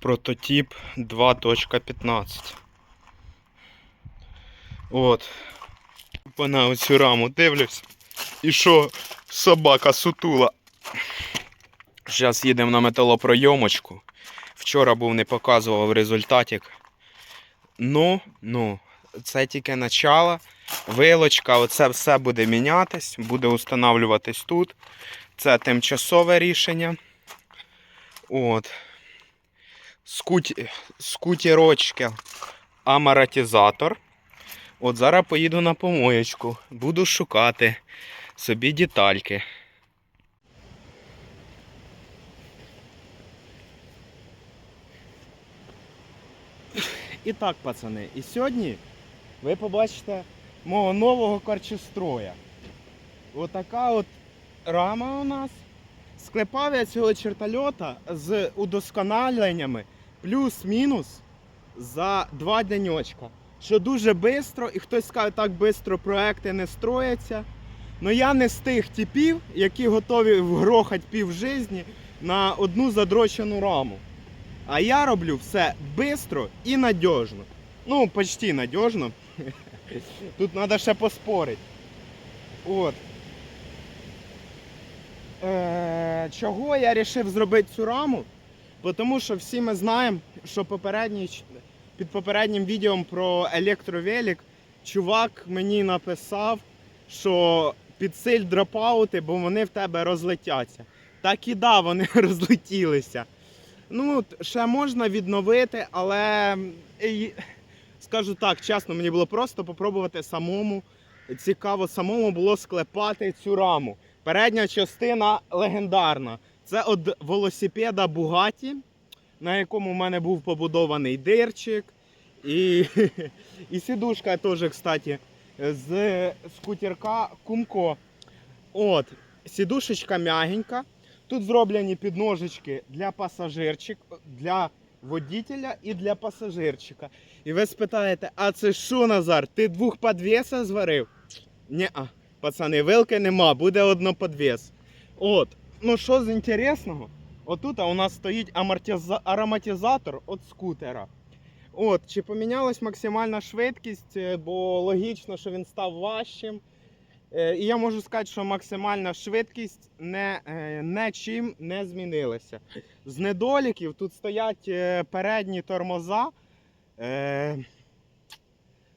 Прототип 2.15. От. Вона оцю раму дивлюсь. І що собака сутула. Зараз їдемо на металопройомочку. Вчора був не показував результатик. Ну, ну, це тільки начало. Вилочка, оце все буде мінятись, буде встановлюватись тут. Це тимчасове рішення. От. Скуті... Скутірочки. Амаратизатор. От зараз поїду на помоєчку. Буду шукати собі детальки. І так, пацани, і сьогодні ви побачите мого нового корчестроя. Отака от рама у нас. Склепав я цього чертольота з удосконаленнями плюс-мінус за два денечка. Що дуже швидко, і хтось скаже, так швидко проекти не строяться. Ну я не з тих типів, які готові вгрохати пів житті на одну задрочену раму. А я роблю все швидко і надіжно. Ну, почти надіжно. Тут треба ще поспорити. От. Е, чого я вирішив зробити цю раму? Тому що всі ми знаємо, що попередній, під попереднім відео про електровелик чувак мені написав, що підсиль дропаути, бо вони в тебе розлетяться. Так і да, вони розлетілися. Ну, ще можна відновити, але скажу так, чесно, мені було просто попробувати самому. Цікаво, самому було склепати цю раму. Передня частина легендарна. Це від велосипеда Bugatti, на якому в мене був побудований дирчик. І, і сідушка теж, кстати, з скутерка Кумко. От, сідушечка м'ягенька. Тут зроблені підножечки для пасажирчик, для водителя і для пасажирчика. І ви спитаєте, а це що, Назар? Ти двох підвеса зварив? Ні-а, пацани, вилки нема, буде одноподвес. От, ну що з інтересного? Отут у нас стоїть амортиза... ароматизатор від скутера. От, чи помінялась максимальна швидкість, Е, бо логічно, що він став важчим. Е, І я можу сказати, що максимальна швидкість не, е, нічим не змінилася. З недоліків тут стоять передні тормоза.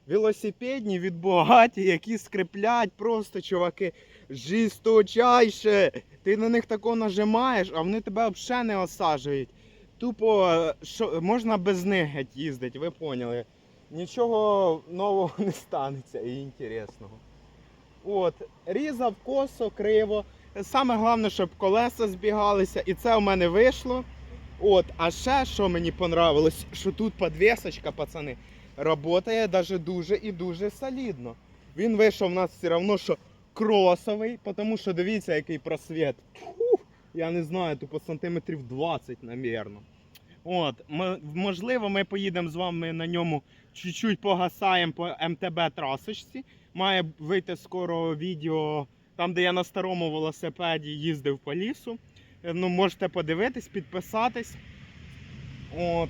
Велосипедні від Богаті, які скриплять просто, чуваки, жісточайше. Ти на них тако нажимаєш, а вони тебе взагалі не осаджують. Тупо що, можна без них геть їздити, ви поняли. Нічого нового не станеться і інтересного. От, різав косо, криво. Саме головне, щоб колеса збігалися, і це у мене вийшло. От, а ще що мені понравилось, що тут подвісочка, пацани, працює даже дуже і дуже солідно. Він вийшов у нас все одно, що кросовий, тому що дивіться, який просвіт. Я не знаю, тупо сантиметрів 20, напевно. От, можливо, ми поїдемо з вами на ньому чуть-чуть погасаємо по МТБ трасочці. Має вийти скоро відео там, де я на старому велосипеді їздив по лісу. Е, Ну, можете подивитись, підписатись. От.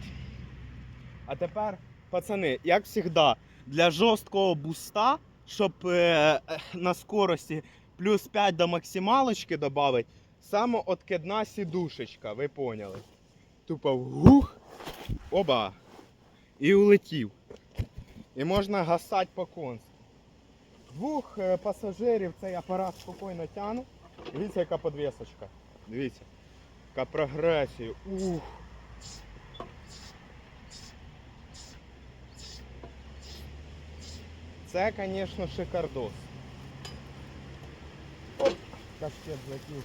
А тепер, пацани, як завжди, для жорсткого буста, щоб е, е, на скорості плюс 5 до максималочки додати, саме откидна сідушечка, ви поняли. Тупо гух, оба. І улетів. І можна гасати по концу. Двох е, пасажирів цей апарат спокійно тягне. Дивіться, яка подвісочка. Дивіться. Яка прогресія. Ух. Це, звісно, шикардос. Оп, каскет закинув.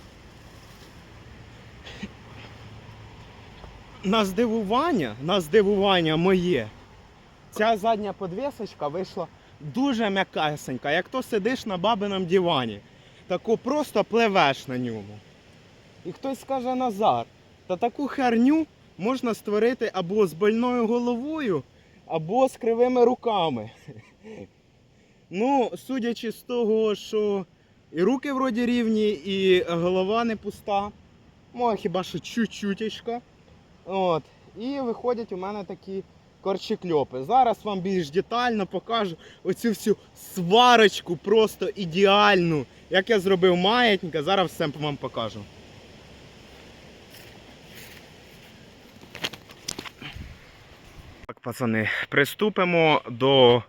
На здивування, на здивування моє, ця задня подвісочка вийшла дуже м'якесенька, як то сидиш на бабиному дивані. Таку просто пливеш на ньому. І хтось скаже Назар, та таку херню можна створити або з больною головою, або з кривими руками. Ну, судячи з того, що і руки вроді рівні, і голова не пуста. Ну, а хіба що чуть-чутечка. От. І виходять у мене такі корчекльопи. Зараз вам більш детально покажу оцю всю сварочку, просто ідеальну. Як я зробив маятника, зараз все вам покажу. Так, пацани, приступимо до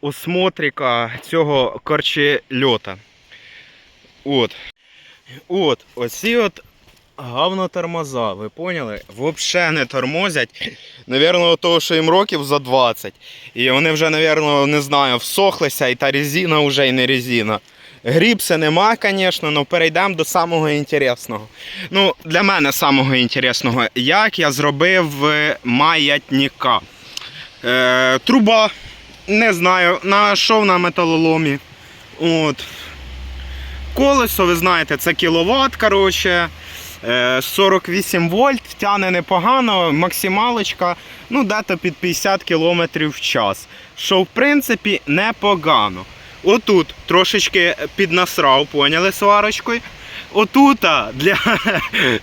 осмотрика цього корчельота. От. От, оці от говнотормоза, ви поняли? Взагалі не тормозять. Навірно, того, що їм років за 20. І вони вже, навірно, не знаю, всохлися, і та резина вже і не резина. Гріпса нема, звісно, але перейдемо до самого інтересного. Ну, для мене самого інтересного, як я зробив е, маятника. Е, труба, не знаю, знайшов на металоломі. От. Колесо, ви знаєте, це кіловат, коротше. Е, 48 вольт, тяне непогано, максималочка, ну, дето під 50 км в час. Що в принципі непогано. Отут трошечки піднасрав, поняли сварочкою. Отута для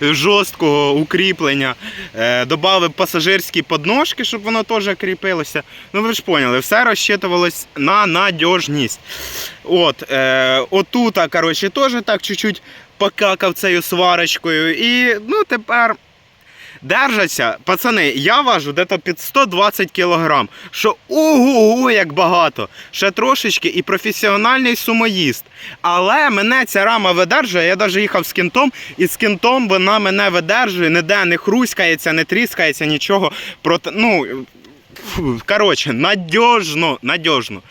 жорсткого укріплення е, додав пасажирські подножки, щоб воно теж кріпилося. Ну ви ж поняли, все розчитувалось на надіжність. От, е, отута, коротше, теж так чуть-чуть покакав цією сварочкою. І ну тепер держаться. Пацани, я важу десь під 120 кг. Що ого, як багато. Ще трошечки і професіональний сумоїст. Але мене ця рама видержує. Я навіть їхав з кінтом, і з кінтом вона мене видержує, ніде не хруськається, не тріскається, нічого. Проте, ну, коротше, надіжно, надіжно.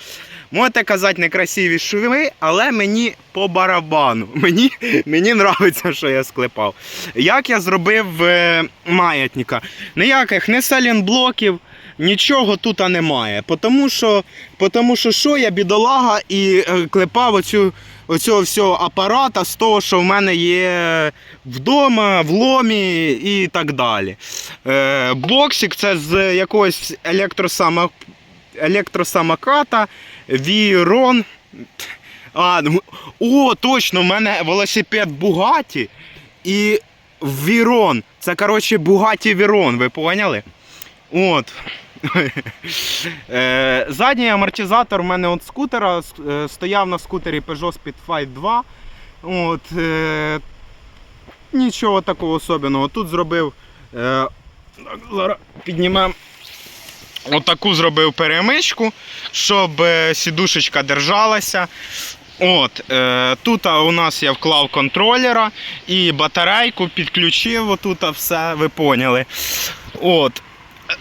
Можете казати некрасиві шви, але мені по барабану. Мені, мені нравиться, що я склепав. Як я зробив е, маятника? Ніяких не салінблоків, нічого тут немає. Тому що, потому що що я бідолага і е, клепав оцю, оцього всього апарата з того, що в мене є вдома, в ломі і так далі. Е, боксик це з якогось електросама, електросамоката. Вірон. А, ну, о, точно, в мене велосипед Бугаті і Вірон. Це, коротше, Бугаті Вірон, ви поняли? От. Е, Задній амортизатор у мене от скутера е, стояв на скутері Peugeot Speedfight 2. От, е, нічого такого особливого. Тут зробив. Зараз піднімемо. Отаку зробив перемичку, щоб е, сідушечка держалася. От, е, Тут у нас я вклав контролера і батарейку підключив. Отут все, ви поняли. От.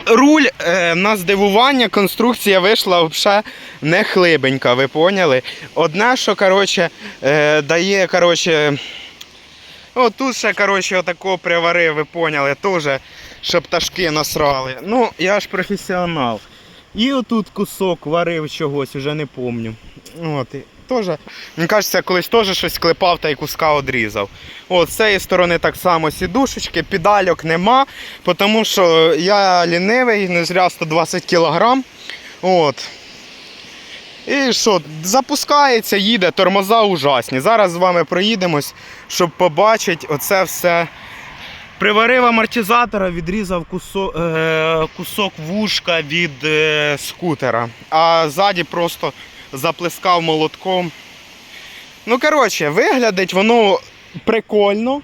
Руль е, на здивування, конструкція вийшла взагалі не хлибенька, ви поняли? Одне, що коротше, е, дає, коротше, От тут ще, коротше, отако приварив, ви поняли, теж, щоб пташки насрали. Ну, я ж професіонал. І отут кусок варив чогось, вже не пам'ятаю. От, і теж, мені кажеться, колись теж щось клепав та й куска одрізав. От, з цієї сторони так само сідушечки, педальок нема, тому що я лінивий, не зря 120 кг. От. І що, запускається, їде, тормоза ужасні. Зараз з вами проїдемось, щоб побачити оце все. Приварив амортизатора, відрізав кусок, е, кусок вушка від е, скутера, а ззаді просто заплескав молотком. Ну, коротше, виглядить воно прикольно.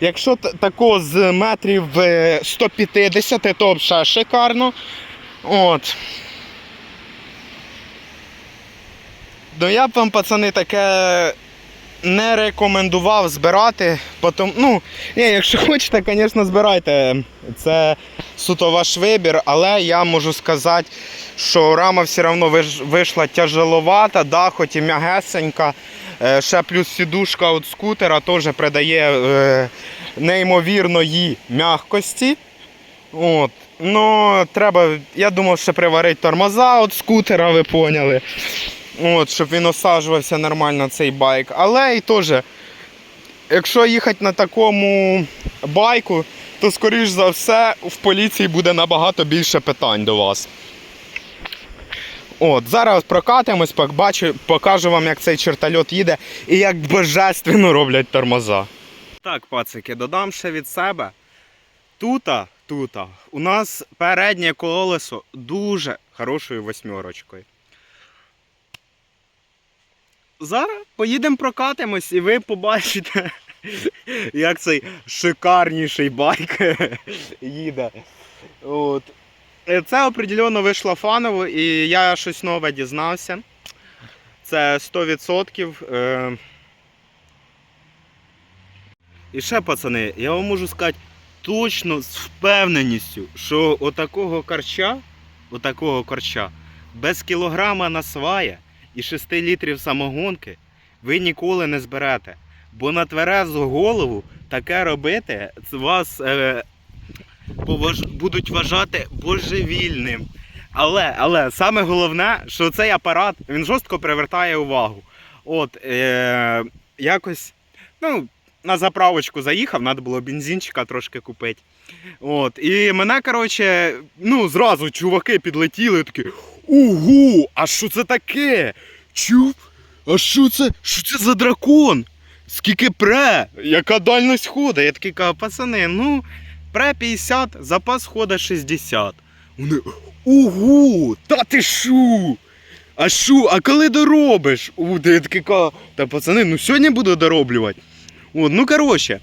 Якщо тако з метрів е, 150, то взагалі шикарно. От. Ну я б вам, пацани, таке не рекомендував збирати. Потом, ну, ні, якщо хочете, звісно, збирайте. Це суто ваш вибір, але я можу сказати, що рама все одно вийшла тяжеловата, да, хоч і м'ягесенька. Е, Ще плюс сідушка від скутера теж придає е, неймовірної м'якості. От. Ну, треба, я думав, ще приварити тормоза від скутера, ви поняли. От, щоб він осаджувався нормально цей байк. Але і теж, якщо їхати на такому байку, то скоріш за все в поліції буде набагато більше питань до вас. От, зараз прокатимось, побачу, покажу вам, як цей чертольот їде і як божественно роблять тормоза. Так, пацики, додам ще від себе. Тута тут. У нас переднє колесо дуже хорошою восьмерочкою. Зараз поїдемо прокатимось і ви побачите, як цей шикарніший байк їде. От. Е, Це определенно вийшло фаново, і я щось нове дізнався. Це 100%. Е... І ще, пацани, я вам можу сказати точно з впевненістю, що отакого корча, отакого корча, без кілограма насвая і 6 літрів самогонки ви ніколи не зберете. Бо на тверезу голову таке робити вас е, поваж... будуть вважати божевільним. Але, але саме головне, що цей апарат він жорстко привертає увагу. От, е, якось, ну, на заправочку заїхав, треба було бензинчика трошки купити. От, і мене, коротше, ну, зразу чуваки підлетіли такі. Ого, а що це таке? Чув? А що це? Що це за дракон? Скільки пре? Яка дальність хода? Я такий кажу, пацани, ну, пре 50, запас хода 60. Вони. Ого! Та ти шо? А що? А коли доробиш? У, я такий кажу, та пацани, ну сьогодні буду дороблювати. От, ну коротше,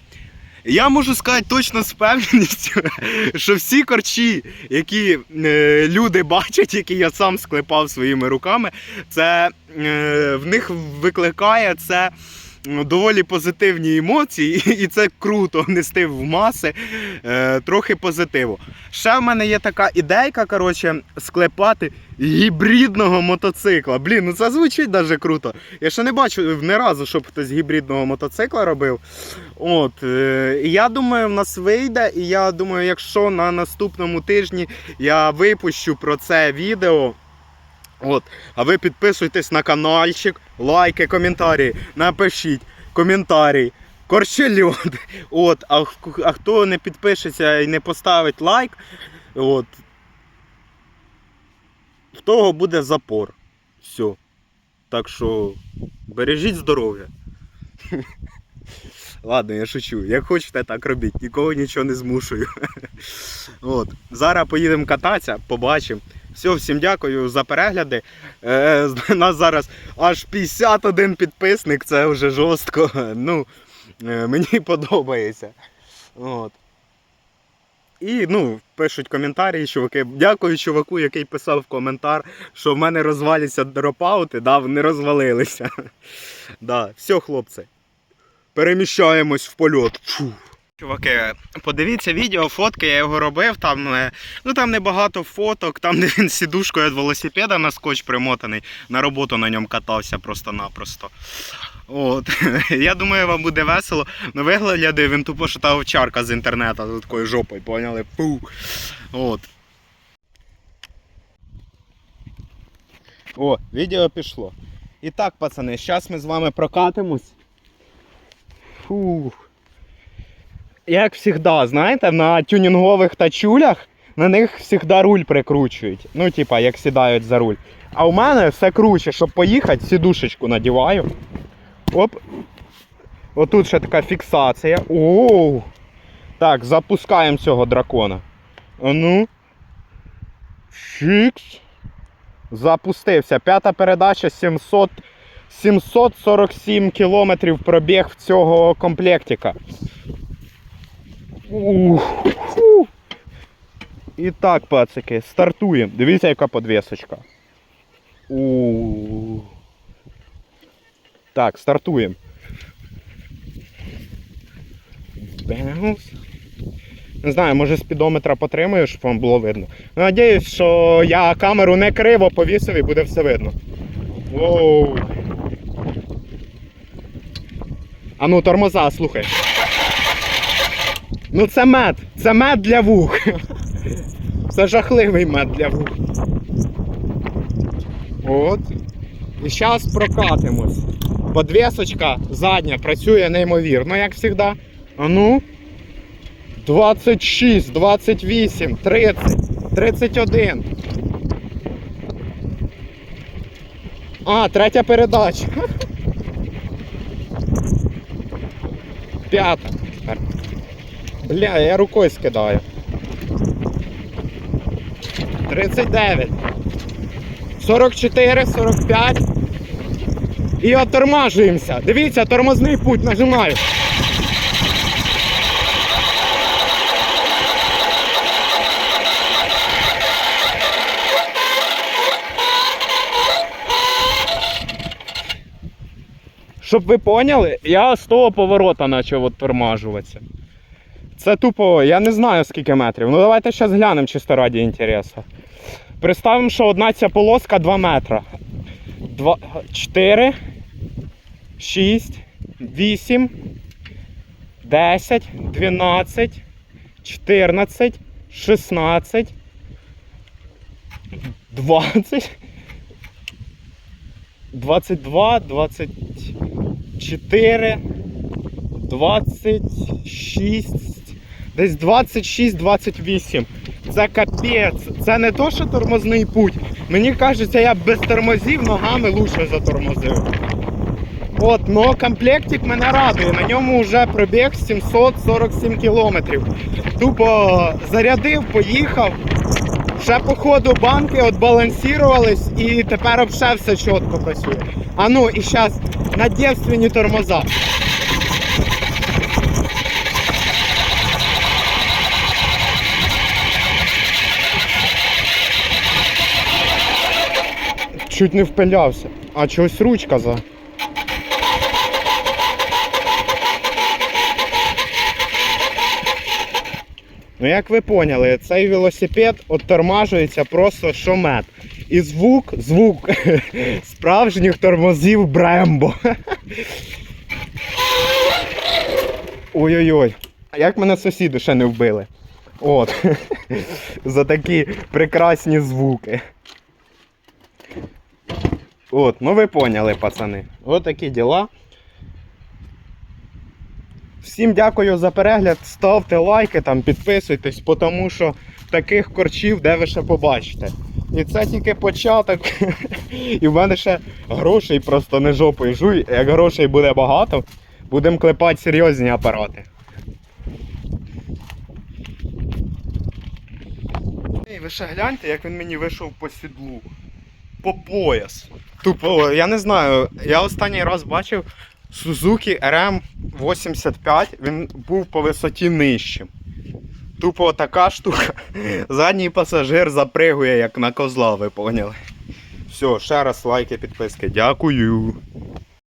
я можу сказати точно з впевненістю, що всі корчі, які е, люди бачать, які я сам склепав своїми руками, це е, в них викликає це. Ну, Доволі позитивні емоції, і це круто нести в маси е, трохи позитиву. Ще в мене є така ідейка, коротше, склепати гібридного мотоцикла. Блін, ну це звучить дуже круто. Я ще не бачу ні разу, щоб хтось гібридного мотоцикла робив. От, е, я думаю, в нас вийде. І я думаю, якщо на наступному тижні я випущу про це відео. От, а ви підписуйтесь на каналчик, лайки, коментарі, напишіть коментарі. Корчельот. От, а, а хто не підпишеться і не поставить лайк, от, в того буде запор. Все. Так що бережіть здоров'я. Ладно, я шучу. Як хочете, так робіть. Нікого нічого не змушую. От. Зараз поїдемо кататися, побачимо. Все, всім дякую за перегляди. Е, нас зараз аж 51 підписник, це вже жорстко. Ну, е, мені подобається. От. І ну, пишуть коментарі, чуваки. Дякую чуваку, який писав коментар, що в мене розваляться дропаути, да, вони розвалилися. Да, все, хлопці. Переміщаємось в польот. Фу. Чуваки, подивіться відео, фотки, я його робив. Там, е, ну, там небагато фоток, там де він сідушкою від велосипеда на скотч примотаний, на роботу на ньому катався просто-напросто. От. Я думаю, вам буде весело. Ну, виглядає він тупо, що та овчарка з інтернету з такою жопою, поняли? Пу. От. О, відео пішло. І так, пацани, зараз ми з вами прокатимось. Фух. Як завжди, знаєте, на тюнінгових тачулях на них завжди руль прикручують. Ну, типа, як сідають за руль. А у мене все круче, щоб поїхати, сідушечку надіваю. Оп. Отут ще така фіксація. Оу. Так, запускаємо цього дракона. А ну. Фікс. Запустився. П'ята передача 700, 747 кілометрів пробіг в цього комплектика. І так, пацики, стартуємо. Дивіться, яка подвісочка. У. Так, стартуємо. Беус. Не знаю, може спідометра потримаю, щоб вам було видно. Надіюсь, що я камеру не криво повісив і буде все видно. Воу. А ну, тормоза, слухай. Ну це мед. Це мед для вух. Це жахливий мед для вух. От. І зараз прокатимось. Подвісочка задня працює неймовірно, як завжди. А ну. 26, 28, 30, 31. А, третя передача. П'ята. Бля, я рукою скидаю. 39. 44, 45. І отормажуємося. Дивіться, тормозний путь нажимаю. Щоб ви поняли, я з того поворота почав оттормажуватися. Це тупо, я не знаю скільки метрів. Ну давайте зараз глянемо чисто раді інтересу. Представимо, що одна ця полоска 2 метра. 2, 4, 6, 8, 10, 12, 14, 16, 20, 22, 24, 26, десь 26-28. Це капець. Це не то, що тормозний путь. Мені кажеться, я без тормозів ногами лучше затормозив. От, но комплектик мене радує. На ньому вже пробіг 747 кілометрів. Тупо зарядив, поїхав. Ще по ходу банки отбалансірувались і тепер все чітко працює. А ну і зараз на дівственні тормоза. Чуть не впилявся. А чогось ручка за. Ну, як ви поняли, цей велосипед оттормажується просто шомет. І звук, звук справжніх тормозів Брембо. Ой-ой-ой. А як мене сусіди ще не вбили? От. За такі прекрасні звуки. От, ну ви поняли, пацани. От такі діла. Всім дякую за перегляд. Ставте лайки, там, підписуйтесь, тому що таких корчів, де ви ще побачите. І це тільки початок. І в мене ще грошей просто не жопою жуй. Як грошей буде багато, будемо клепати серйозні апарати. Ей, ви ще гляньте, як він мені вийшов по сідлу. По пояс. Тупо, я не знаю, я останній раз бачив Suzuki RM85, він був по висоті нижчим. Тупо така штука. Задній пасажир запригує, як на козла, ви поняли. Все, ще раз лайки, підписки. Дякую.